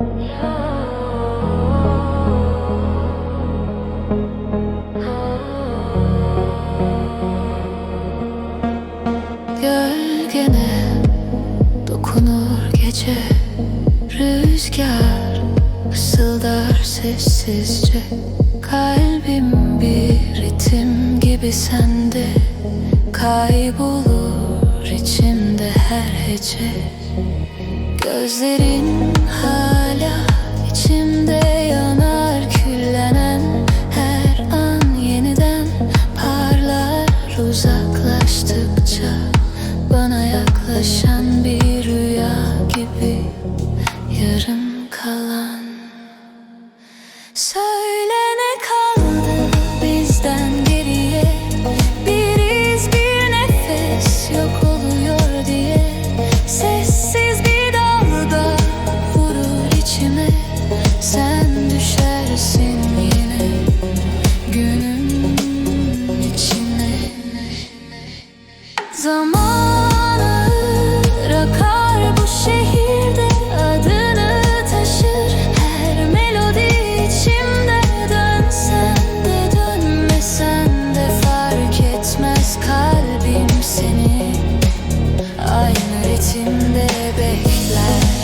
Gölgene dokunur gece Rüzgar fısıldar sessizce. Kalbim bir ritim gibi sende Kaybolur içimde her hece. Gözlerin yaklaşan bir rüya gibi yarım kalan Ritimde bekler